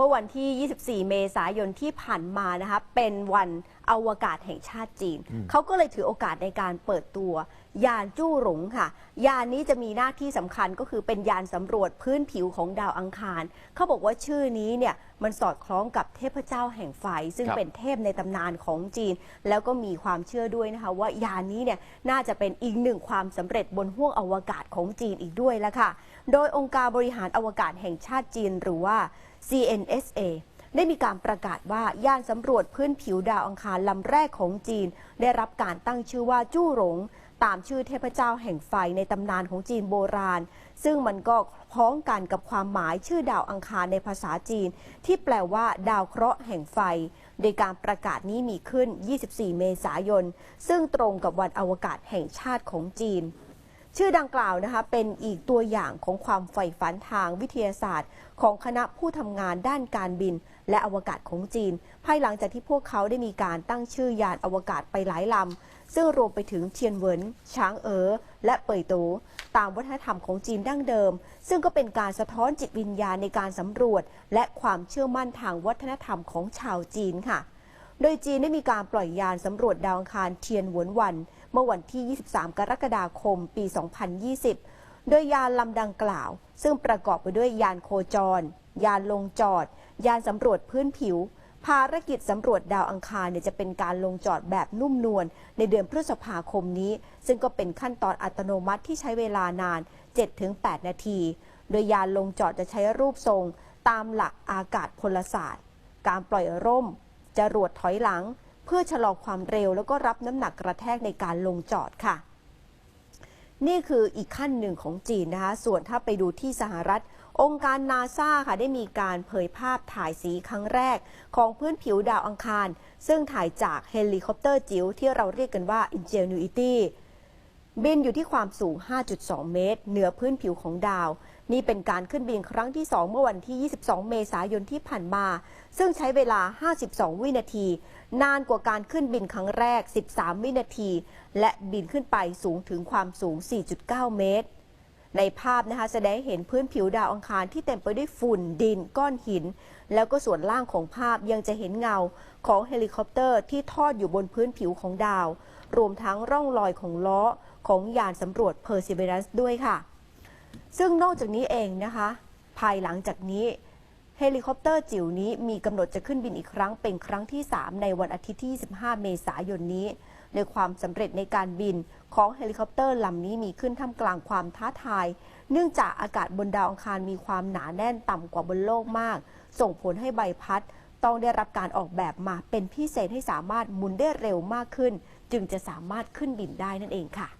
มื่อวันที่ 24 เมษายนที่ผ่านมานะคะเป็นวันอวกาศแห่งชาติจีน เขาก็เลยถือโอกาสในการเปิดตัวยานจู้หลงค่ะ ยานนี้จะมีหน้าที่สำคัญก็คือเป็นยานสำรวจพื้นผิวของดาวอังคาร เขาบอกว่าชื่อนี้เนี่ยมันสอดคล้องกับเทพเจ้าแห่งไฟ ซึ่งครับเป็นเทพในตำนานของจีน แล้วก็มีความเชื่อด้วยนะคะว่ายานนี้เนี่ยน่าจะเป็นอีกหนึ่งความสำเร็จบนห้วงอวกาศของจีนอีกด้วยละค่ะ โดยองค์การบริหารอวกาศแห่งชาติจีนหรือว่า NSA ได้มีการประกาศว่ายานสำรวจพื้นผิวดาวอังคารลำแรกของจีน ได้รับการตั้งชื่อว่าจู้หลงตามชื่อเทพเจ้าแห่งไฟในตำนานของจีนโบราณ ซึ่งมันก็พ้องกันกับความหมายชื่อดาวอังคารในภาษาจีน ที่แปลว่า ดาวเคราะห์แห่งไฟ โดยการประกาศนี้มีขึ้น 24 เมษายน ซึ่งตรงกับวันอวกาศแห่งชาติของจีน ชื่อดังกล่าวนะคะเป็นอีกตัวอย่างของความใฝ่ฝันทางวิทยาศาสตร์ ของคณะผู้ทำงานด้านการบิน และอวกาศของจีน ภายหลังจากที่พวกเขาได้มีการตั้งชื่อยานอวกาศไปหลายลำ ซึ่งรวมไปถึงเทียนเหวินช้างเอ๋อและเป่ยโตตามวัฒนธรรมของจีนดั้งเดิม ซึ่งก็เป็นการสะท้อนจิตวิญญาณในการสำรวจ และความเชื่อมั่นทางวัฒนธรรมของชาวจีนค่ะ โดยจีนได้มีการปล่อยยานสำรวจดาวอังคารเทียนหวนวัน เมื่อวันที่ 23 กรกฎาคม ปี 2020 โดยยานลำดังกล่าว ซึ่งประกอบไปด้วยยานโคจร ยานลงจอด ยานสำรวจพื้นผิว ภารกิจสำรวจดาวอังคารเนี่ยจะเป็นการลงจอดแบบนุ่มนวลในเดือนพฤษภาคมนี้ ซึ่งก็เป็นขั้นตอนอัตโนมัติที่ใช้เวลานาน 7-8 นาที โดยยานลงจอดจะใช้รูปทรง ตามหลักอากาศพลศาสตร์ การปล่อยร่ม จรวดถอยหลัง เพื่อชะลอความเร็วแล้วก็รับน้ำหนักกระแทกในการลงจอดค่ะ นี่คืออีกขั้นหนึ่งของจีนนะคะ ส่วนถ้าไปดูที่สหรัฐ องค์การนาซาค่ะได้มีการเผยภาพถ่ายสีครั้งแรก ของพื้นผิวดาวอังคาร ซึ่งถ่ายจากเฮลิคอปเตอร์จิ๋วที่เราเรียกกันว่า Ingenuity บินอยู่ที่ความสูง 5.2 เมตร เหนือพื้นผิวของดาว นี่เป็นการขึ้นบินครั้งที่ 2 เมื่อวันที่ 22 เมษายนที่ผ่านมา ซึ่งใช้เวลา 52 วินาที นานกว่าการขึ้นบินครั้งแรก 13 วินาที และบินขึ้นไปสูงถึงความสูง 4.9 เมตร ในภาพนะคะแสดงเห็นพื้นผิวดาวอังคารที่เต็มไปด้วยฝุ่นดินก้อนหิน แล้วก็ส่วนล่างของภาพยังจะเห็นเงาของเฮลิคอปเตอร์ที่ทอดอยู่บนพื้นผิวของดาว รวมทั้งร่องรอยของล้อของยานสำรวจ Perseverance ด้วยค่ะ ซึ่งนอกจากนี้เองนะคะ ภายหลังจากนี้ เฮลิคอปเตอร์จิ๋วนี้มีกำหนดจะขึ้นบินอีกครั้งเป็นครั้งที่ 3 ในวันอาทิตย์ที่ 25 เมษายนนี้ โดยความสำเร็จในการบินของเฮลิคอปเตอร์ลำนี้มีขึ้นท่ามกลางความท้าทาย เนื่องจากอากาศบนดาวอังคารมีความหนาแน่นต่ำกว่าบนโลกมาก ส่งผลให้ใบพัด ต้องได้รับการออกแบบมาเป็นพิเศษให้สามารถหมุนได้เร็วมากขึ้น จึงจะสามารถขึ้นบินได้นั่นเองค่ะ